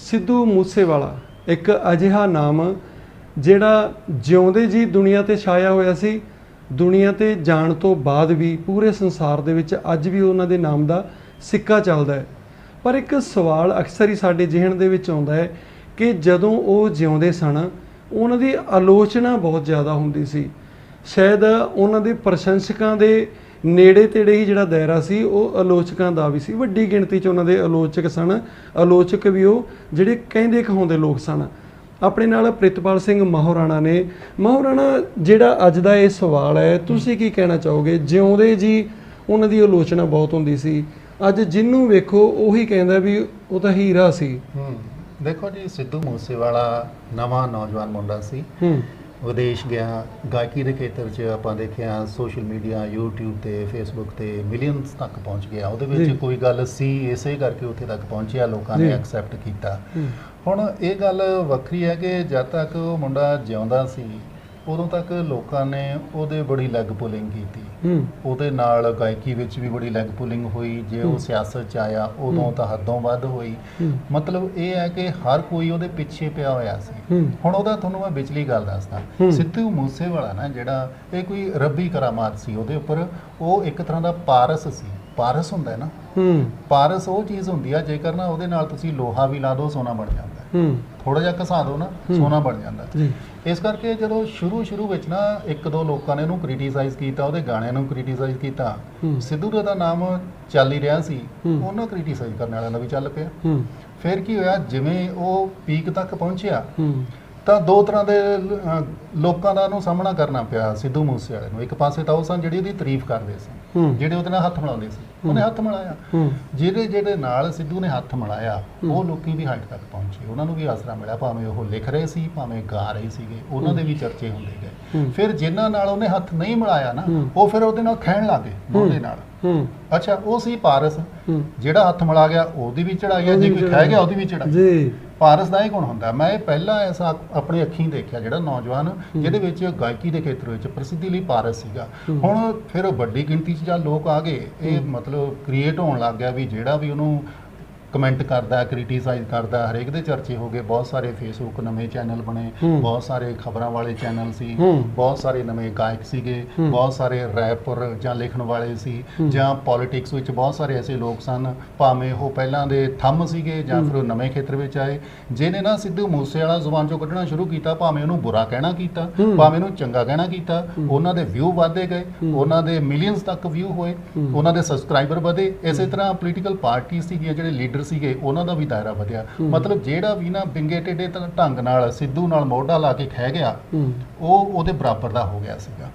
ਸਿੱਧੂ ਮੂਸੇਵਾਲਾ, ਇੱਕ ਅਜਿਹਾ ਨਾਮ ਜਿਹੜਾ ਜਿਉਂਦੇ ਜੀ ਦੁਨੀਆ ਤੇ ਛਾਇਆ ਹੋਇਆ ਸੀ, ਦੁਨੀਆ ਤੇ ਜਾਣ ਤੋਂ ਬਾਅਦ ਵੀ ਪੂਰੇ ਸੰਸਾਰ ਦੇ ਵਿੱਚ ਅੱਜ ਵੀ ਉਹਨਾਂ ਦੇ ਨਾਮ ਦਾ ਸਿੱਕਾ ਚੱਲਦਾ ਹੈ। ਪਰ ਇੱਕ ਸਵਾਲ ਅਕਸਰ ਹੀ ਸਾਡੇ ਜ਼ਿਹਨ ਦੇ ਵਿੱਚ ਆਉਂਦਾ ਹੈ ਕਿ ਜਦੋਂ ਉਹ ਜਿਉਂਦੇ ਸਨ, ਉਹਨਾਂ ਦੀ ਆਲੋਚਨਾ ਬਹੁਤ ਜ਼ਿਆਦਾ ਹੁੰਦੀ ਸੀ। ਸ਼ਾਇਦ ਉਹਨਾਂ ਦੇ ਪ੍ਰਸ਼ੰਸਕਾਂ ਦੇ ਨੇੜੇ ਤੇੜੇ ਹੀ ਜਿਹੜਾ ਦਾਇਰਾ ਸੀ ਉਹ ਆਲੋਚਕਾਂ ਦਾ ਵੀ ਸੀ। ਵੱਡੀ ਗਿਣਤੀ 'ਚ ਉਹਨਾਂ ਦੇ ਆਲੋਚਕ ਸਨ। ਆਲੋਚਕ ਵੀ ਉਹ ਜਿਹੜੇ ਕਹਿੰਦੇ ਕਹਾਉਂਦੇ ਲੋਕ ਸਨ। ਆਪਣੇ ਨਾਲ ਪ੍ਰਿਤਪਾਲ ਸਿੰਘ ਮਹੋਰਾਣਾ ਨੇ। ਮਹੋਰਾਣਾ ਜਿਹੜਾ ਅੱਜ ਦਾ ਇਹ ਸਵਾਲ ਹੈ ਤੁਸੀਂ ਕੀ ਕਹਿਣਾ ਚਾਹੋਗੇ? ਜਿਉਂਦੇ ਜੀ ਉਹਨਾਂ ਦੀ ਆਲੋਚਨਾ ਬਹੁਤ ਹੁੰਦੀ ਸੀ। ਅੱਜ ਜਿੰਨੂੰ ਵੇਖੋ ਉਹੀ ਕਹਿੰਦਾ ਵੀ ਉਹ ਤਾਂ ਹੀਰਾ ਸੀ। ਹੂੰ। ਦੇਖੋ ਜੀ ਸਿੱਧੂ ਮੂਸੇਵਾਲਾ ਨਵਾਂ ਨੌਜਵਾਨ ਮੁੰਡਾ ਸੀ। ਹੂੰ। ਵਿਦੇਸ਼ ਗਿਆ ਗਾਇਕੀ ਦੇ ਖੇਤਰ 'ਚ ਆਪਾਂ ਦੇਖਿਆ ਸੋਸ਼ਲ ਮੀਡੀਆ YouTube ਤੇ Facebook ਤੇ ਮਿਲੀਅਨਸ ਤੱਕ ਪਹੁੰਚ ਗਿਆ ਉਹਦੇ। ਵਿੱਚ ਕੋਈ ਗੱਲ ਸੀ ਇਸੇ ਕਰਕੇ ਉੱਥੇ ਤੱਕ ਪਹੁੰਚਿਆ ਲੋਕਾਂ। ਨੇ ਐਕਸੈਪਟ ਕੀਤਾ ਹੁਣ ਇਹ ਗੱਲ ਵੱਖਰੀ ਹੈ ਕਿ ਜਦ ਤੱਕ ਉਹ ਮੁੰਡਾ ਜਿਉਂਦਾ ਸੀ ਉਦੋਂ ਤੱਕ ਲੋਕਾਂ ਨੇ ਉਹਦੇ ਬੜੀ ਲੈਗ ਪੁਲਿੰਗ ਕੀਤੀ। ਉਹਦੇ ਨਾਲ ਗਾਇਕੀ ਵਿੱਚ ਵੀ ਬੜੀ ਲੈਗ ਪੁਲਿੰਗ ਹੋਈ। ਜੇ ਉਹ। ਸਿਆਸਤ 'ਚ ਆਇਆ ਉਦੋਂ। ਤਾਂ ਹੱਦੋਂ ਵੱਧ ਹੋਈ। ਮਤਲਬ ਇਹ ਹੈ ਕਿ ਹਰ ਕੋਈ ਉਹਦੇ ਪਿੱਛੇ ਪਿਆ ਹੋਇਆ ਸੀ। ਹੁਣ ਉਹਦਾ ਤੁਹਾਨੂੰ ਮੈਂ ਵਿਚਲੀ ਗੱਲ ਦੱਸਦਾ। ਸਿੱਧੂ ਮੂਸੇਵਾਲਾ ਨਾ ਜਿਹੜਾ ਇਹ ਕੋਈ ਰੱਬੀ ਕਰਾਮਾਤ ਸੀ ਉਹਦੇ ਉੱਪਰ ਉਹ ਇੱਕ ਤਰ੍ਹਾਂ ਦਾ ਪਾਰਸ ਸੀ। ਪਾਰਸ ਹੁੰਦਾ ਹੈ। ਨਾ ਪਾਰਸ ਉਹ ਚੀਜ਼ ਹੁੰਦੀ ਆ ਜੇਕਰ ਨਾ ਉਹਦੇ ਨਾਲ ਤੁਸੀਂ ਲੋਹਾ ਵੀ ਲਾ ਦਿਓ ਸੋਨਾ ਬਣ ਜਾਂਦਾ। ਹੈ। ਥੋੜਾ ਜਿਹਾ ਘਸਾ ਦਿਓ ਨਾ। ਸੋਨਾ ਬਣ ਜਾਂਦਾ। ਜੀ ਇਸ ਕਰਕੇ ਜਦੋਂ ਸ਼ੁਰੂ ਸ਼ੁਰੂ ਵਿੱਚ ਨਾ ਇੱਕ ਦੋ ਲੋਕਾਂ ਨੇ ਉਹਨੂੰ ਕ੍ਰਿਟੀਸਾਈਜ਼ ਕੀਤਾ ਉਹਦੇ ਗਾਣਿਆਂ ਨੂੰ ਕ੍ਰਿਟੀਸਾਈਜ਼ ਕੀਤਾ ਸਿੱਧੂ ਦਾ ਨਾਮ ਚੱਲ ਹੀ ਰਿਹਾ ਸੀ। ਉਹਨਾਂ ਕ੍ਰਿਟੀਸਾਈਜ਼ ਕਰਨ ਵਾਲਿਆਂ ਦਾ ਵੀ ਚੱਲ ਪਿਆ ਫਿਰ ਕੀ ਹੋਇਆ ਜਿਵੇਂ ਉਹ ਪੀਕ ਤੱਕ ਪਹੁੰਚਿਆ ਤਾਂ ਦੋ ਤਰ੍ਹਾਂ ਦੇ ਲੋਕਾਂ ਦਾ ਉਹਨੂੰ ਸਾਹਮਣਾ ਕਰਨਾ ਪਿਆ ਸਿੱਧੂ ਮੂਸੇ ਵਾਲੇ ਨੂੰ ਇੱਕ ਪਾਸੇ ਤਾਂ ਉਹ ਸਨ ਜਿਹੜੀ ਉਹਦੀ ਤਾਰੀਫ ਕਰਦੇ ਸੀ ਜਿਹੜੇ ਉਹਦੇ ਨਾਲ ਹੱਥ ਮਿਲਾਉਂਦੇ ਸੀ ਉਹਨੇ ਹੱਥ ਮਿਲਾਇਆ। ਜਿਹੜੇ ਜਿਹੜੇ ਨਾਲ ਸਿੱਧੂ ਨੇ ਹੱਥ ਮਿਲਾਇਆ। ਉਹ ਲੋਕੀ ਵੀ ਹਾਈਟ ਤੱਕ ਪਹੁੰਚੇ। ਉਹਨਾਂ ਨੂੰ ਵੀ ਆਸਰਾ ਮਿਲਿਆ ਭਾਵੇਂ ਉਹ ਲਿਖ ਰਹੇ ਸੀ ਭਾਵੇਂ ਗਾ ਰਹੇ ਸੀਗੇ ਉਹਨਾਂ ਦੇ ਵੀ ਚਰਚੇ ਹੁੰਦੇ ਗਏ। ਫਿਰ ਜਿਨ੍ਹਾਂ ਨਾਲ ਉਹਨੇ ਹੱਥ ਨਹੀਂ ਮਿਲਾਇਆ ਨਾ। ਉਹ ਫਿਰ ਉਹਦੇ ਨਾਲ ਖਹਿਣ ਲੱਗੇ ਉਹਦੇ ਨਾਲ। ਹੂੰ। ਅੱਛਾ ਉਹ ਸੀ ਪਾਰਸ। ਜਿਹੜਾ ਹੱਥ ਮਿਲਾ ਗਿਆ ਉਹਦੀ ਵੀ ਚੜਾਈ ਹੈ ਜੇ ਕੋਈ। ਖਹਿ ਗਿਆ ਉਹਦੀ ਵੀ ਚੜਾਈ ਜੀ। ਪਾਰਸ ਦਾ ਇਹ ਗੁਣ ਹੁੰਦਾ। ਮੈਂ ਇਹ ਪਹਿਲਾਂ ਐਸਾ ਆਪਣੀ ਅੱਖੀਂ ਦੇਖਿਆ ਜਿਹੜਾ ਨੌਜਵਾਨ ਜਿਹਦੇ ਵਿੱਚ ਗਾਇਕੀ ਦੇ ਖੇਤਰ ਵਿੱਚ ਪ੍ਰਸਿੱਧੀ ਲਈ ਪਾਰਸ ਸੀਗਾ। ਹੂੰ। ਹੁਣ ਫਿਰ ਵੱਡੀ ਗਿਣਤੀ 'ਚ ਜਦ ਲੋਕ ਆ ਗਏ ਇਹ ਮਤਲਬ ਕ੍ਰੀਏਟ ਹੋਣ ਲੱਗ ਗਿਆ ਵੀ ਜਿਹੜਾ ਵੀ ਉਹਨੂੰ ਕਮੈਂਟ ਕਰਦਾ ਕ੍ਰਿਟੀਸਾਈਜ਼ ਕਰਦਾ ਹਰੇਕ ਦੇ ਚਰਚੇ ਹੋ ਗਏ ਬਹੁਤ ਸਾਰੇ ਫੇਸਬੁੱਕ ਨਵੇਂ ਚੈਨਲ ਬਣੇ। ਬਹੁਤ ਸਾਰੇ ਖਬਰਾਂ ਵਾਲੇ ਚੈਨਲ ਸੀ। ਬਹੁਤ ਸਾਰੇ ਨਵੇਂ ਗਾਇਕ ਸੀਗੇ। ਬਹੁਤ ਸਾਰੇ ਰੈਪਰ ਜਾਂ ਲਿਖਣ ਵਾਲੇ ਸੀ। ਜਾਂ ਪੋਲਿਟਿਕਸ ਵਿੱਚ ਬਹੁਤ ਸਾਰੇ ਐਸੇ ਲੋਕ ਸਨ ਭਾਵੇਂ ਉਹ ਪਹਿਲਾਂ ਦੇ ਥੰਮ ਸੀਗੇ ਜਾਂ। ਫਿਰ ਉਹ ਨਵੇਂ ਖੇਤਰ ਵਿੱਚ ਆਏ ਜਿਹਨੇ ਨਾ ਸਿੱਧੂ ਮੂਸੇ ਵਾਲਾ ਜ਼ੁਬਾਨ ਚੋਂ ਕੱਢਣਾ ਸ਼ੁਰੂ ਕੀਤਾ ਭਾਵੇਂ ਉਹਨੂੰ ਬੁਰਾ ਕਹਿਣਾ ਕੀਤਾ। ਭਾਵੇਂ ਉਹਨੂੰ ਚੰਗਾ ਕਹਿਣਾ ਕੀਤਾ। ਉਹਨਾਂ ਦੇ ਵਿਊ ਵਧਦੇ ਗਏ। ਉਹਨਾਂ ਦੇ ਮਿਲੀਅਨਸ ਤੱਕ ਵਿਊ ਹੋਏ। ਉਹਨਾਂ ਦੇ ਸਬਸਕ੍ਰਾਈਬਰ ਵਧੇ ਇਸੇ ਤਰ੍ਹਾਂ ਪੋਲੀਟੀਕਲ ਪਾਰਟੀ ਸੀਗੀਆਂ ਜਿਹੜੇ ਲੀਡਰ ਸੀਗੇ ਉਹਨਾਂ ਦਾ ਵੀ ਦਾਇਰਾ ਵਧਿਆ। ਮਤਲਬ ਜਿਹੜਾ ਵੀ ਨਾ ਬਿੰਗੇ ਟੇਡੇ ਢੰਗ ਨਾਲ ਸਿੱਧੂ ਨਾਲ ਮੋਢਾ ਲਾ ਕੇ ਖਹਿ ਗਿਆ ਉਹ ਉਹਦੇ ਬਰਾਬਰ ਦਾ ਹੋ ਗਿਆ ਸੀਗਾ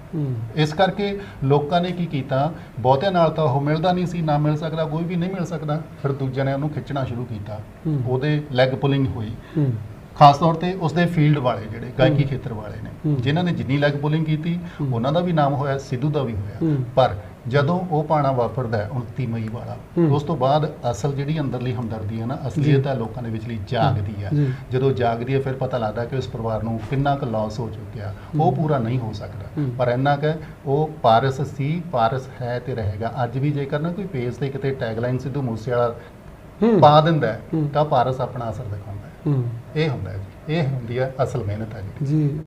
ਇਸ ਕਰਕੇ ਲੋਕਾਂ ਨੇ ਕੀ ਕੀਤਾ ਬਹੁਤਿਆਂ ਨਾਲ ਤਾਂ ਉਹ ਮਿਲਦਾ ਨਹੀਂ ਸੀ ਨਾ ਮਿਲ ਸਕਦਾ ਕੋਈ ਵੀ ਨਹੀਂ ਮਿਲ ਸਕਦਾ ਫਿਰ ਦੂਜਿਆਂ ਨੇ ਉਹਨੂੰ ਖਿੱਚਣਾ ਸ਼ੁਰੂ ਕੀਤਾ। ਉਹਦੇ ਲੈਗ ਪੁਲਿੰਗ ਹੋਈ ਖਾਸ ਤੌਰ ਤੇ ਉਸਦੇ ਫੀਲਡ ਵਾਲੇ ਜਿਹੜੇ ਗਾਇਕੀ। ਖੇਤਰ ਵਾਲੇ ਨੇ। ਜਿਨ੍ਹਾਂ ਨੇ ਜਿੰਨੀ ਲੈਗ ਪੁਲਿੰਗ ਕੀਤੀ। ਉਹਨਾਂ ਦਾ ਵੀ ਨਾਮ ਹੋਇਆ ਸਿੱਧੂ ਦਾ ਵੀ ਹੋਇਆ। ਪਰ ਜਦੋਂ ਉਹ ਪਾਣਾ ਵਾਪਰਦਾ ਹੈ 29 ਮਈ ਵਾਲਾ। ਉਸ ਤੋਂ ਬਾਅਦ ਅਸਲ ਜਿਹੜੀ ਅੰਦਰਲੀ ਹਮਦਰਦੀ ਹੈ ਨਾ। ਅਸਲੀਅਤ ਹੈ ਲੋਕਾਂ ਦੇ ਵਿਚਲੀ ਜਾਗਦੀ ਹੈ। ਜਦੋਂ ਜਾਗਦੀ ਹੈ ਫਿਰ ਪਤਾ ਲੱਗਦਾ ਕਿ ਉਸ ਪਰਿਵਾਰ ਨੂੰ ਕਿੰਨਾ ਕੁ ਲਾਸ ਹੋ ਚੁੱਕਿਆ ਉਹ। ਪੂਰਾ ਨਹੀਂ ਹੋ ਸਕਦਾ। ਪਰ ਇੰਨਾ ਕਿ ਉਹ ਪਾਰਸ ਸੀ ਪਾਰਸ ਹੈ ਤੇ ਰਹੇਗਾ ਅੱਜ ਵੀ ਜੇਕਰ ਨਾ ਕੋਈ ਪੇਜ ਤੇ ਕਿਤੇ ਟੈਗਲਾਈਨ ਸਿੱਧੂ ਮੂਸੇਵਾਲਾ ਪਾ ਦਿੰਦਾ। ਤਾਂ ਪਾਰਸ ਆਪਣਾ ਅਸਰ ਦਿਖਾਉਂਦਾ ਇਹ ਹੁੰਦਾ ਹੈ ਜੀ ਇਹ ਹੁੰਦੀ ਹੈ ਅਸਲ ਮਿਹਨਤ ਹੈ ਜੀ